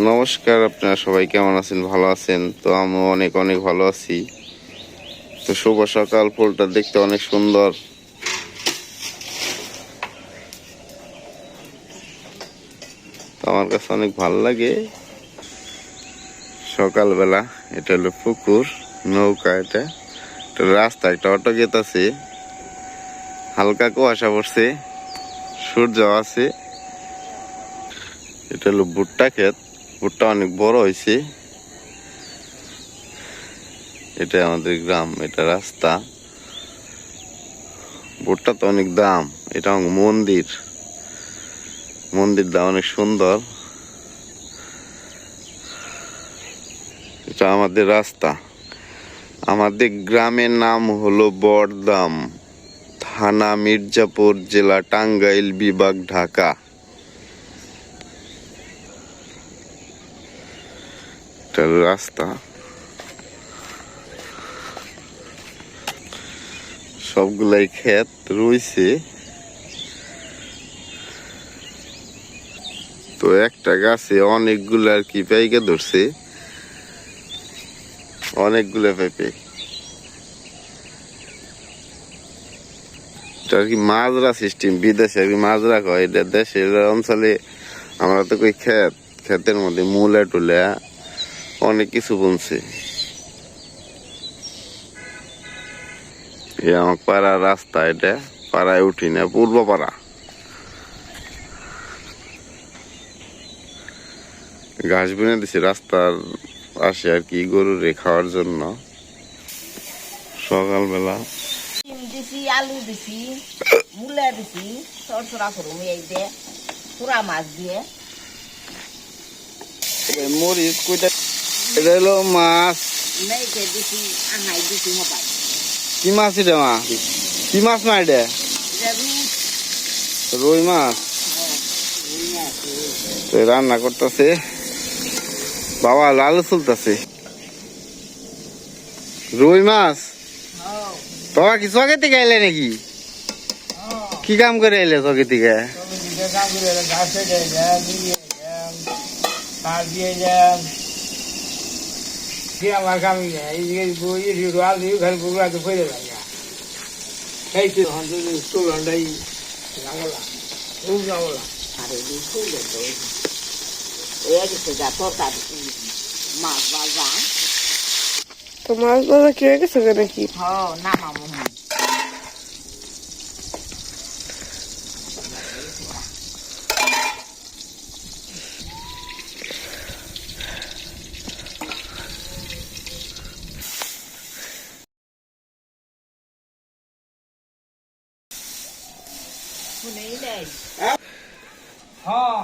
নমস্কার আপনারা সবাই, কেমন আছেন? ভালো আছেন? তো আমি অনেক অনেক ভালো আছি। তো শুভ সকাল, ফুলটা দেখতে অনেক সুন্দর। তো আমার কাছে অনেক ভালো লাগে। সকালবেলা, এটা হলো পুকুর, নৌকা এটা। রাস্তা একটা অটো গেত আছে হালকা কুয়াশা পড়ছে, সূর্য আছে। এটা হলো ভুট্টা ক্ষেত। ভুট্টা অনেক বড় হয়েছে। এটা আমাদের গ্রাম, এটা রাস্তা। ভুট্টা তো অনেক দাম, এটা মন্দির। মন্দিরটা অনেক সুন্দর। এটা আমাদের রাস্তা। আমাদের গ্রামের নাম হলো বড়দাম, থানা মির্জাপুর, জেলা টাঙ্গাইল, বিভাগ, ঢাকা। এটা রাস্তা। সবগুলাই ক্ষেত রয়েছে। তো একটা গাছে অনেকগুলো আর কি পেঁপে ধরছে। অনেকগুলো পেঁপে আর কি মাজরা সিস্টেম বিদেশে আর কি মাজরা কয়। এটা দেশের অঞ্চলে আমরা তো কই ক্ষেত, ক্ষেতের মধ্যে মূলা টুলা অনেক কিছু বুনছে এই আমার পাড়ার রাস্তা এটা পাড়ায় উঠি না পূর্ব পাড়া। ঘাস বুনে দিছি রাস্তার পাশে আর কি গরুরে খাওয়ার জন্য। সকালবেলা। দিছি আলু দিছি মূলা দিছি সরসরা করুম এই দিয়ে পুরা মাছ দিয়ে। মরিচ কইটা এটা হলো মাছ। কি মাছ এটা মা? কি মাছ মা এটা? রুই মাছ। রান্না করতেছে। বাবা লাল চলতেছে। রুই মাছ? বাবা কি চকে থেকে এলে নাকি? কি কাম করে এলে চকে থেকে? আমার কামি রোয়াল দিয়ে ঘর বুড়া তো ফেলে লাগা এই তো হন্ডু স্কুল হন্ডাই লাগালা খুব লাগালা আরে মাছ বাজা তো মাছ বাজা কি হয়ে গেছে নাকি? হ নামামু হুম হ্যাঁ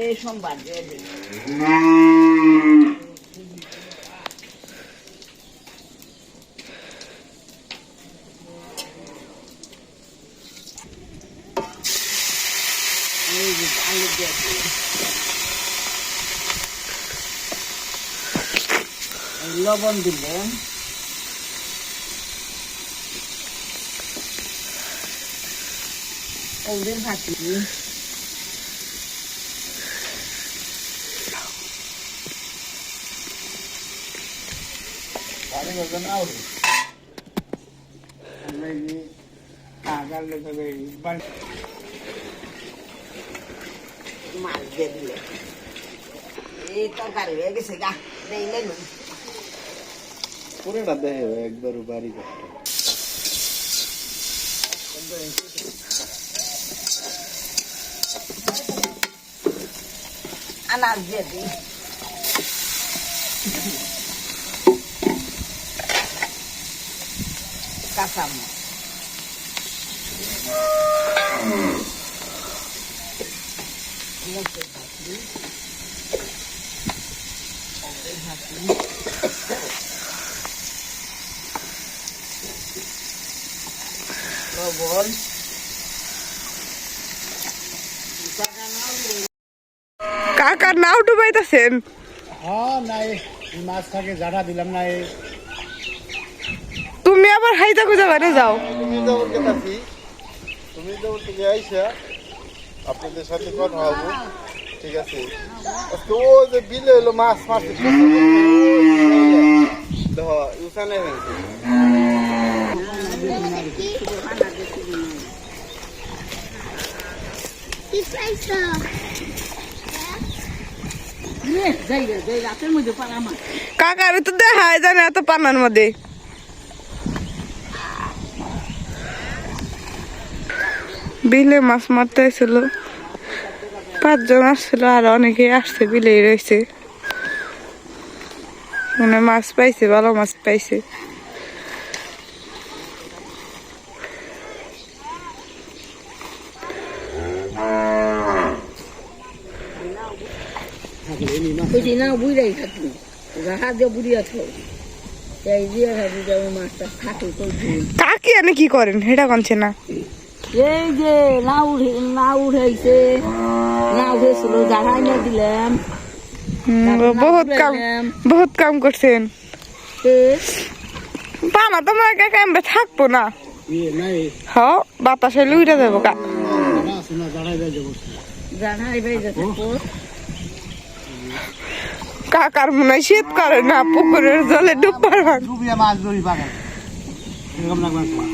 এই সোমবার দিয়ে দিন। এই যে আলু দিয়ে দিন। এই লবণ দিলেন ওদের ভাতি পানি মতো না উঠে আমরা এই যে আগার লেগে পানি মাছ দিয়ে দিলে এই তরকারি হয়ে গেছে গা নেই লেনু পুরোটা দেখে একবার বাড়ি আনার দিয়ে দিই। লবণ কাকার নাও ডুবাইতেছেন? হ্যাঁ নাই। মাছ থাকে জানা দিলাম না এই। তোমার হাইতা খুঁজে বাইরে যাও। তুমি যেমন গেতাছি তুমি যেমন তুমি আইসা আপনাদের সাথে কথা হব। ঠিক আছে? ও যে বিলে হলো মাছ মারছে দেখো উসানে হয়েছে যাই রে যাই রাতের মধ্যে পারা মাছ কাকারে তো দেখায় জানে এত পানার মধ্যে। বিলে মাছ মারতে হয়েছিল পাঁচজন আসছিল আর অনেকে আসছে, বিলেই রয়েছে। মানে মাছ পাইছে, ভালো মাছ পাইছে। বুঝি না বুড়াই থাকি রাহা দিয়ে বুড়িয়া দিয়ে মাছটা তো কাকি কি করেন? সেটা কনছে না। এই যে না উঠে না উঠাইছে না উঠেছিল জাহাই না দিলাম। হুম, বহুত কাম বহুত কাম করছেন। পানা তোমার কাকা আমরা থাকব না। হ বাতাসে লুইটা যাব কা জাহাই বাই যাচ্ছে কাকার মনে হয় শীত করে না পুকুরের জলে ডুব পারবেন ডুবিয়া মাছ ধরি বাগান এরকম লাগবে তোমার।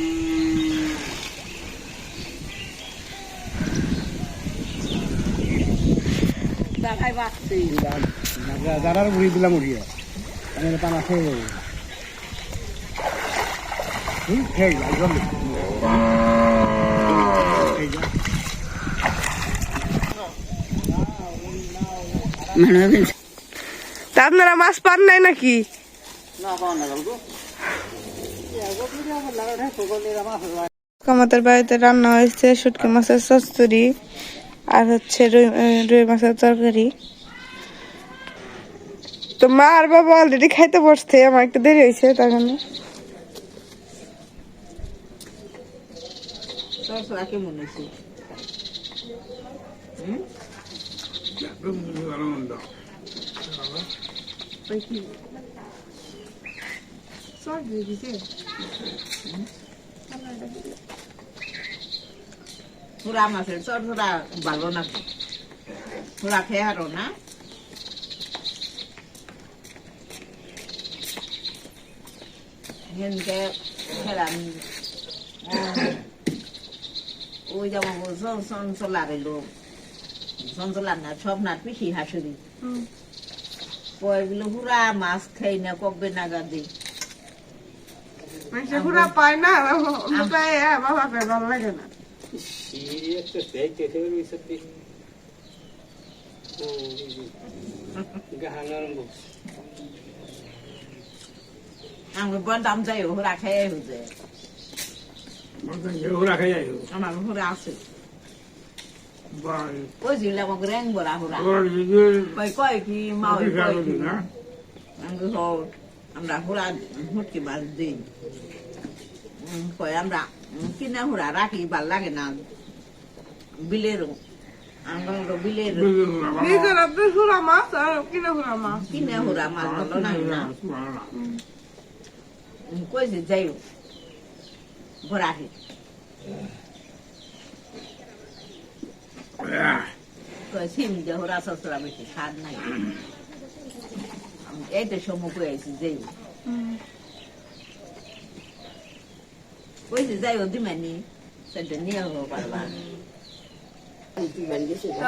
জাহাই বাঁচছে যারা মুড়ি দিলাম উড়িয়ে। আমি পানা খেয়ে যাব হুম খেয়ে যা জলদি তা আপনারা মাছ পান নাই নাকি? আমাদের বাড়িতে রান্না হয়েছে শুটকি মাছের চচ্চড়ি আর হচ্ছে রুই রুই মাছের তরকারি। তো মা আর বাবা অলরেডি খাইতে বসছে আমার একটু দেরি হয়েছে তার জন্য। সরসরা কেমন হয়েছে পুরা মাছের সরসরা ভালো না? পুরা খেয়ে হারো না হেনকে খেলাম ওই যেমন সঞ্চলার এলো সঞ্চলার না সব না পিসি হাসুরি পয়গুলো পুরা মাছ খাই না কবে নাগা দিই পুরা পায় না বাবা ভালো লাগে না। আমি যাই হুরা খেয়ে হুজে খাই আমার হুরা আছে। ওই জিলে আমাকে রেং বলা হুরা কই কই কি মা ওই কই কি আমি হর আমরা হুরা হুটকি মাছ দিই উম, কই আমরা উম, কিনে হুরা রাখি ভালো লাগে না বিলেরও আমরা হলো বিলের নিজের আপনার হুরা মাছ আর কিনা হুরা মাছ কিনে হুরা মাছ ভালো লাগে না উম, কই যে যাই ঘোরাহি কই বেশি নাই এই তো সম্মুখ হয়েছি যাই যাই দিমানি সেটা নিয়ে হব পারবা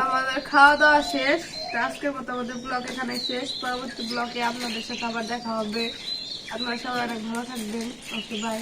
আমাদের খাওয়া দাওয়া শেষ। আজকের মতো আমাদের এখানে শেষ। পরবর্তী ব্লগে আপনাদের সাথে আবার দেখা হবে। আপনারা সবাই অনেক ভালো থাকবেন। Okay bye